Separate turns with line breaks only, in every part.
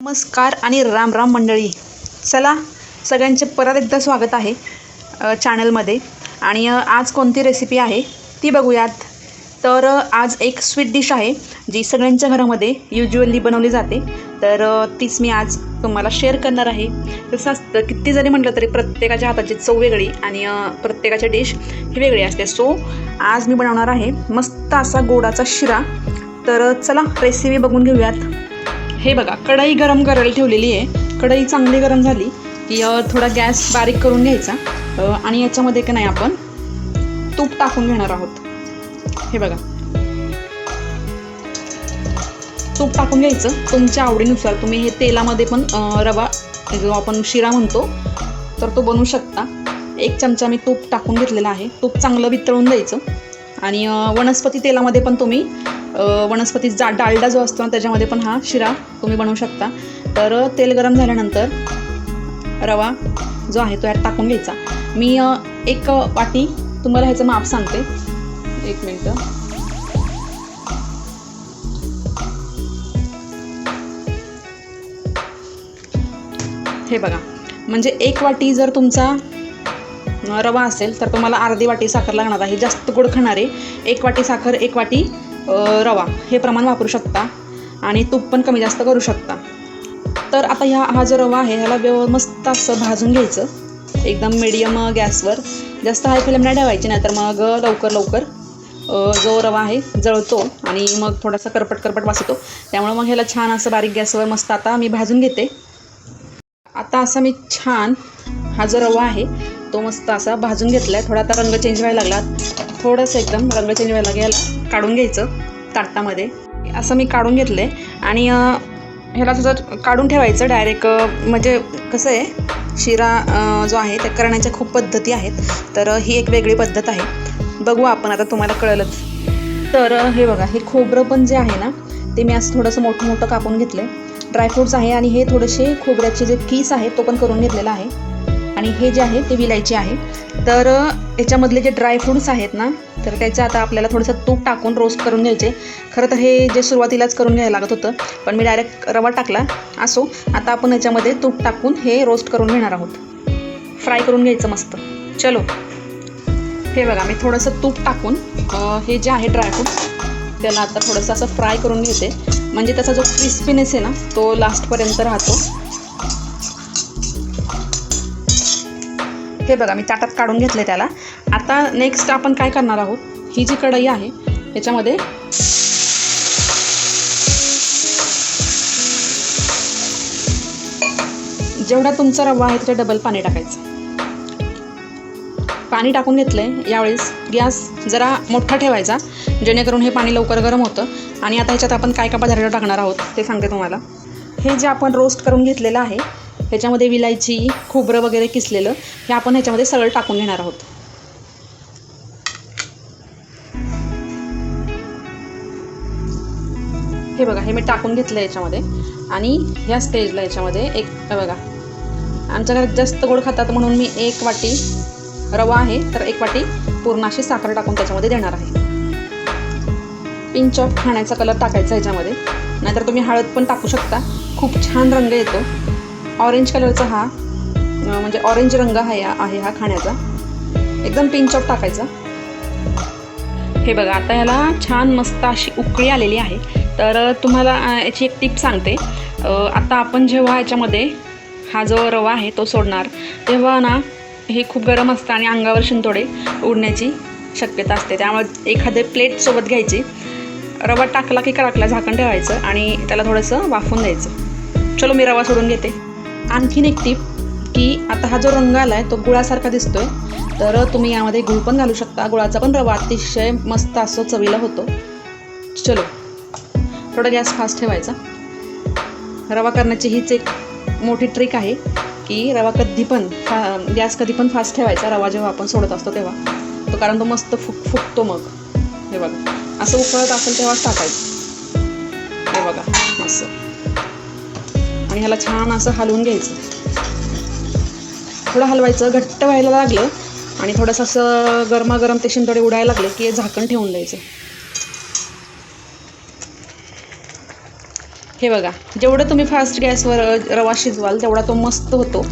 नमस्कार आणि राम राम मंडळी. चला सगळ्यांचे परत एकदा स्वागत आहे चॅनलमध्ये आणि आज कोणती रेसिपी आहे ती बघूयात. तर आज एक स्वीट डिश आहे जी सगळ्यांच्या घरामध्ये युज्युअली बनवली जाते. तर तीच मी आज तुम्हाला शेअर करणार आहे. तसं असतं किती जरी म्हटलं तरी प्रत्येकाच्या हाताची चव वेगळी आणि प्रत्येकाची डिश ही वेगळी असते. सो आज मी बनवणार आहे मस्त असा गोडाचा शिरा. तर चला रेसिपी बघून घेऊयात. हे बघा कढई गरम करायला ठेवलेली आहे. कढई चांगली गरम झाली की थोडा गॅस बारीक करून घ्यायचा. आणि याच्यामध्ये का नाही आपण तूप टाकून घेणार आहोत. हे बघा. तूप टाकून घ्यायचं. तुमच्या आवडीनुसार तुम्ही हे तेलामध्ये पण रवा जो आपण शिरा म्हणतो तर तो बनवू शकता. एक चमचा मी तूप टाकून घेतलेला आहे. तूप चांगलं वितळून द्यायचं. आणि वनस्पती तेलामध्ये पण तुम्ही वनस्पती जा डालडा जो असतो ना त्याच्यामध्ये पण हा शिरा तुम्ही बनवू शकता. तर तेल गरम झाल्यानंतर रवा जो आहे तो यात टाकून घ्यायचा. मी एक वाटी तुम्हाला ह्याचं माप सांगते. एक मिनटं. हे बघा. म्हणजे एक वाटी जर तुमचा रवा असेल तर तुम्हाला अर्धी वाटी साखर लागणार आहे. जास्त गोड खाणारे एक वाटी साखर एक वाटी रवा हे प्रमाण वापरू शकता आणि तूप पण कमी जास्त करू शकता. तर आता ह्या हा जो रवा आहे ह्याला व्यव मस्त असं भाजून घ्यायचं. एकदम मिडियम गॅसवर. जास्त हाय फ्लेम नाही ठेवायची नाहीतर मग लवकर लवकर जो रवा आहे जळतो आणि मग थोडासा करपट करपट वाचतो त्यामुळे मग ह्याला छान असं बारीक गॅसवर मस्त आता मी भाजून घेते. आता असा मी छान हा जो रवा आहे तो मस्त असा भाजून घेतला आहे थोडा आता रंग चेंज व्हायला लागला. थोडंसं एकदम रंग चेंज घ्यायला काढून घ्यायचं ताटामध्ये. असं मी काढून घेतलं आहे आणि ह्याला तुझं काढून ठेवायचं डायरेक्ट म्हणजे कसं आहे शिरा जो आहे त्या करण्याच्या खूप पद्धती आहेत. तर ही एक वेगळी पद्धत आहे. बघू आपण आता तुम्हाला कळलंच. तर हे बघा हे खोबरं पण जे आहे ना ते मी असं थोडंसं मोठं मोठं कापून घेतलं आहे ड्रायफ्रूट्स आहे आणि हे थोडेसे खोबऱ्याचे जे कीस आहे तो पण करून घेतलेला आहे. आणि हे जे आहे ते विलायची आहे. तर याच्यामधले जे ड्रायफ्रूट्स आहेत ना तर त्याचं आता आपल्याला थोडंसं तूप टाकून रोस्ट करून घ्यायचे. खरं तर हे जे सुरुवातीलाच करून घ्यायला लागत होतं पण मी डायरेक्ट रवा टाकला. असो आता आपण याच्यामध्ये तूप टाकून हे रोस्ट करून घेणार आहोत. फ्राय करून घ्यायचं मस्त. चलो. हे बघा मी थोडंसं तूप टाकून हे जे आहे ड्रायफ्रूट्स त्याला आता थोडंसं असं फ्राय करून घेते. म्हणजे त्याचा जो क्रिस्पीनेस आहे ना तो लास्टपर्यंत राहतो. हे बघा मी ताटात काढून घेतले त्याला. आता नेक्स्ट आपण काय करणार आहोत? ही जी कढई आहे त्याच्यामध्ये जेवढा तुमचा रवा आहे त्याच्या डबल पाणी टाकायचं. पाणी टाकून घेतलं आहे यावेळेस गॅस जरा मोठा ठेवायचा जेणेकरून हे पाणी लवकर गरम होतं. आणि आता ह्याच्यात आपण काय काय पदार्थ टाकणार आहोत ते सांगते तुम्हाला. हे जे आपण रोस्ट करून घेतलेलं आहे ह्याच्यामध्ये विलायची खोबरं वगैरे किसलेलं हे आपण ह्याच्यामध्ये सगळं टाकून घेणार आहोत. हे बघा हे मी टाकून घेतलं याच्यामध्ये आणि ह्या स्टेजला याच्यामध्ये एक बघा. आमच्या घरात जास्त गोड खातात म्हणून मी एक वाटी रवा आहे तर एक वाटी पूर्ण अशी साखर टाकून त्याच्यामध्ये देणार आहे. पिंच ऑफ खाण्याचा कलर टाकायचा ह्याच्यामध्ये. नाहीतर तुम्ही हळद पण टाकू शकता. खूप छान रंग येतो. ऑरेंज कलरचा हा म्हणजे ऑरेंज रंग हा या आहे हा खाण्याचा. एकदम पिंच ऑफ टाकायचा. हे बघा आता ह्याला छान मस्त अशी उकळी आलेली आहे. तर तुम्हाला याची एक टीप सांगते. आता आपण जेव्हा याच्यामध्ये हा जो रवा आहे तो सोडणार तेव्हा ना हे खूप गरम असतं आणि अंगावर शिंतोडे उडण्याची शक्यता असते. त्यामुळे एखादे प्लेटसोबत घ्यायची. रवा टाकला की कडाकला झाकण ठेवायचं आणि त्याला थोडंसं वाफून द्यायचं. चलो मी रवा सोडून घेते. आणखीन एक टीप की आता हा जो रंग आला आहे तो गुळासारखा दिसतोय. तर तुम्ही यामध्ये गुळ पण घालू शकता. गुळाचा पण रवा अतिशय मस्त असं चवीला होतो. चलो. थोडा गॅस फास्ट ठेवायचा. रवा करण्याची हीच एक मोठी ट्रिक आहे की रवा कधी पण फा गॅस कधी पण फास्ट ठेवायचा. रवा जेव्हा आपण सोडत असतो तेव्हा. तो कारण तो मस्त फुक फुकतो मग. हे बघा. असं उकळत असेल तेव्हाच टाकायचं. हे बघा. असं आणि ह्याला छान असं हलवून घ्यायचं. थोडं हलवायचं घट्ट व्हायला लागलं आणि थोडंसं असं गरमागरम ते शिंतोडे उडायला लागले की हे झाकण ठेवून द्यायचं. हे बघा जेवढं तुम्ही फास्ट गॅसवर रवा शिजवाल तेवढा तो मस्त होतो.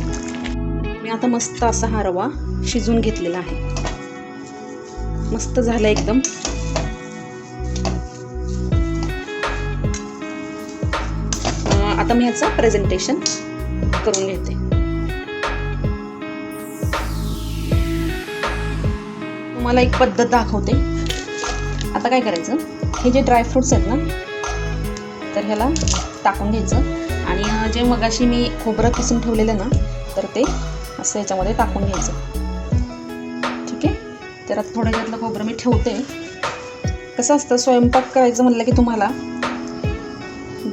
मी आता मस्त असा हा रवा शिजून घेतलेला आहे. मस्त झाला एकदम. आता मी ह्याचं प्रेझेंटेशन करून घेते. तुम्हाला एक पद्धत दाखवते. आता काय करायचं? हे जे ड्रायफ्रुट्स आहेत ना तर ह्याला टाकून घ्यायचं. आणि जे मगाशी मी खोबरं किसून ठेवलेलं ना तर ते असं याच्यामध्ये टाकून घ्यायचं. ठीक आहे? तर आता थोडं यातलं खोबरं मी ठेवते. कसं असतं स्वयंपाक करायचं म्हणलं की तुम्हाला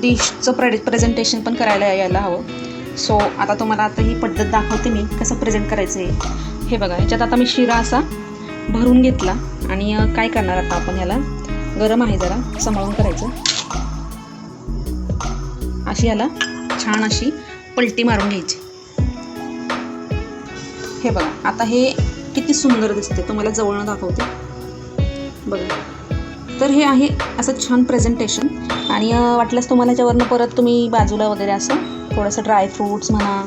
डिशचं प्रे प्रेझेंटेशन पण करायला यायला हवं. सो आता तुम्हाला आता ही पद्धत दाखवते मी कसं प्रेझेंट करायचं आहे हे बघा ह्याच्यात आता मी शिरा असा भरून घेतला आणि काय करणार आता आपण ह्याला? गरम आहे जरा सांभाळून करायचं. अशी याला छान अशी पलटी मारून घ्यायची. हे बघा आता हे किती सुंदर दिसते तुम्हाला जवळनं दाखवते. बघा. तर हे आहे असं छान प्रेझेंटेशन आणि वाटल्यास तुम्हाला याच्यावरनं परत तुम्ही बाजूला वगैरे असं थोडंसं ड्रायफ्रूट्स म्हणा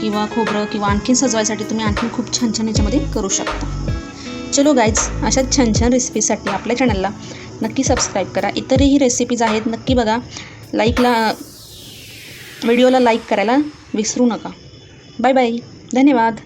किंवा खोबरं किंवा आणखीन सजवायसाठी तुम्ही आणखीन खूप छान छान याच्यामध्ये करू शकता. चलो गाईज अशा छान छान रेसिपीसाठी आपल्या चॅनलला नक्की सबस्क्राईब करा. इतरही रेसिपीज आहेत नक्की बघा. लाईकला व्हिडिओला लाईक करायला विसरू नका. बाय बाय धन्यवाद.